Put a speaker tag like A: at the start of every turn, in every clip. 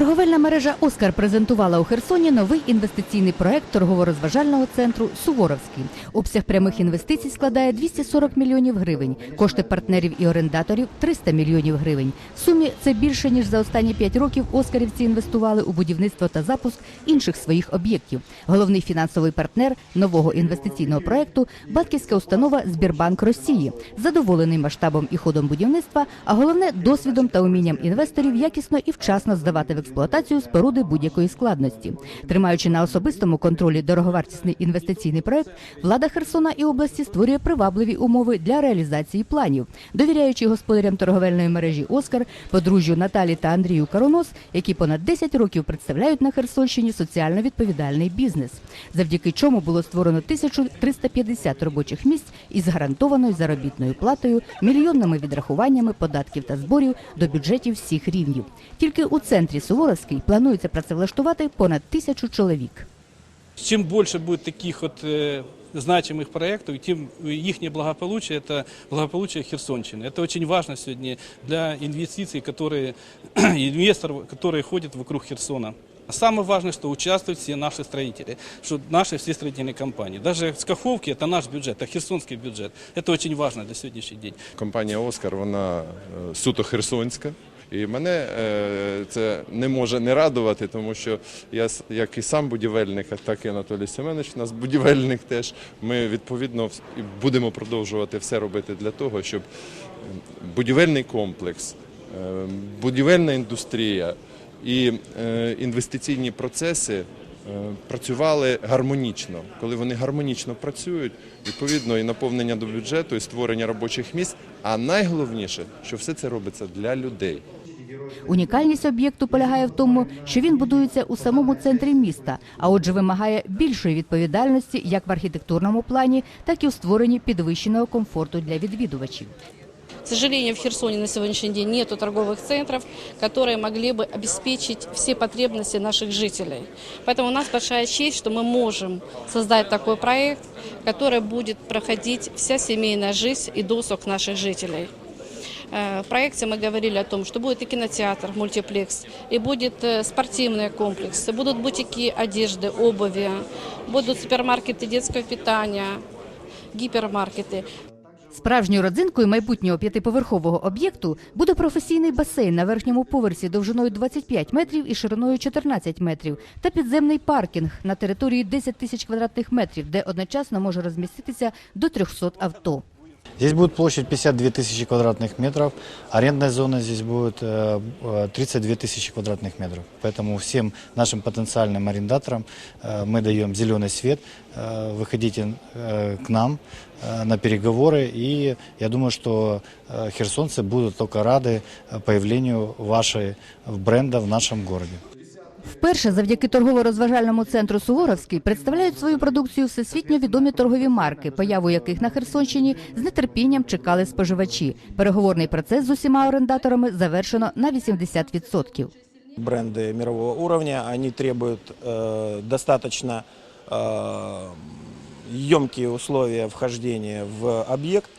A: Торговельна мережа Оскар презентувала у Херсоні новий інвестиційний проект торгово-розважального центру Суворовський. Обсяг прямих інвестицій складає 240 мільйонів гривень. Кошти партнерів і орендаторів 300 мільйонів гривень. В сумі це більше ніж за останні 5 років оскарівці інвестували у будівництво та запуск інших своїх об'єктів. Головний фінансовий партнер нового інвестиційного проекту банківська установа Збірбанк Росії, задоволений масштабом і ходом будівництва, а головне досвідом та умінням інвесторів якісно і вчасно здавати в експлуатацію споруди будь-якої складності. Тримаючи на особистому контролі дороговартісний інвестиційний проект, влада Херсона і області створює привабливі умови для реалізації планів, довіряючи господарям торговельної мережі Оскар, подружжю Наталі та Андрію Коронос, які понад 10 років представляють на Херсонщині соціально відповідальний бізнес, завдяки чому було створено 1350 робочих місць із гарантованою заробітною платою, мільйонними відрахуваннями податків та зборів до бюджетів всіх рівнів. Тільки у центрі Суворовський планується працевлаштувати понад тисячу чоловік.
B: Чем больше будет таких вот э, значимых проектов, тем их благополучие – это благополучие Херсонщины. Это очень важно сегодня для инвестиций, которые, инвесторов, которые ходят вокруг Херсона. А Самое важное, что участвуют все наши строители, что наши все строительные компании. Даже с Каховки это наш бюджет, это херсонский бюджет. Это очень важно для сегодняшний день.
C: Компанія Оскар вона е, суто херсонська. І мене е, це не може не радувати, тому що я як і сам будівельник, так і Анатолій Семенович, нас будівельник теж. Ми відповідно будемо продовжувати все робити для того, щоб будівельний комплекс, е, будівельна індустрія і е, інвестиційні процеси працювали гармонічно. Коли вони гармонічно працюють, відповідно і наповнення до бюджету, і створення робочих місць. А найголовніше, що все це робиться для людей.
A: Унікальність об'єкту полягає в тому, що він будується у самому центрі міста, а отже, вимагає більшої відповідальності як в архітектурному плані, так і у створенні підвищеного комфорту для відвідувачів.
D: К сожалению, в Херсоне на сегодняшний день нет торговых центров, которые могли бы обеспечить все потребности наших жителей. Поэтому у нас большая честь, что мы можем создать такой проект, который будет проходить вся семейная жизнь и досуг наших жителей. Э, В проекте мы говорили о том, что будет и кинотеатр, мультиплекс, и будет э, спортивный комплекс, будут бутики одежды, обуви, будут супермаркеты детского питания, гипермаркеты.
A: Справжньою родзинкою майбутнього п'ятиповерхового об'єкту буде професійний басейн на верхньому поверсі довжиною 25 метрів і шириною 14 метрів та підземний паркінг на території 10 тисяч квадратних метрів, де одночасно може розміститися до 300 авто.
E: Здесь будет площадь 52 тысячи квадратных метров, арендная зона здесь будет э, э, 32 тысячи квадратных метров. Поэтому всем нашим потенциальным арендаторам э, мы даем зеленый свет, э, выходите э, к нам э, на переговоры, и я думаю, что э, херсонцы будут только рады э, появлению вашей бренда в нашем городе.
A: Вперше завдяки торгово-розважальному центру Суворовський представляють свою продукцію всесвітньо відомі торгові марки, появу яких на Херсонщині з нетерпінням чекали споживачі. Переговорний процес з усіма орендаторами завершено на 80%.
F: бренды мирового уровня, они требуют э, достаточно э, емкие условия вхождения в объект, э,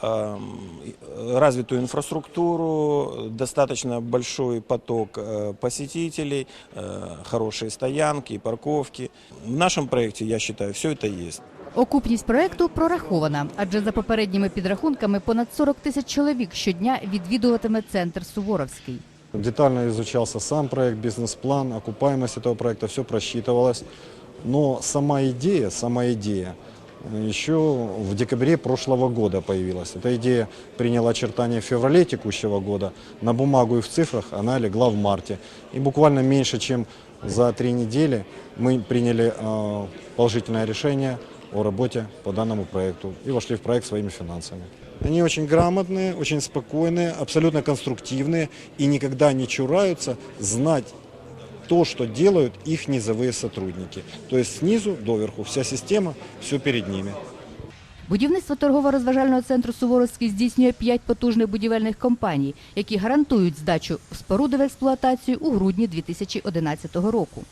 F: развитую инфраструктуру, достаточно большой поток э, посетителей, э, хорошие стоянки, парковки. В нашем проекте, я считаю, все это есть.
A: Окупність проекту прорахована, адже за попередніми підрахунками понад 40 тисяч чоловік щодня відвідуватиме центр Суворовський.
G: Детально изучался сам проект, бизнес-план, окупаемость этого проекта, все просчитывалось. Но сама идея, сама идея э, еще в декабре прошлого года появилась. Эта идея приняла очертания в феврале текущего года. На бумагу и в цифрах она легла в марте. И буквально меньше, чем за три недели мы приняли э, положительное решение о работе по данному проекту и вошли в проект своими финансами. Они очень грамотные, очень спокойные, абсолютно конструктивные и никогда не чураются знать то, что делают их низовые сотрудники. То есть снизу доверху вся система, все перед ними.
A: Будівництво торгово-розважального центру Суворовський здійснює п'ять потужних будівельних компаній, які гарантують здачу споруди в експлуатацію у грудні 2011 року.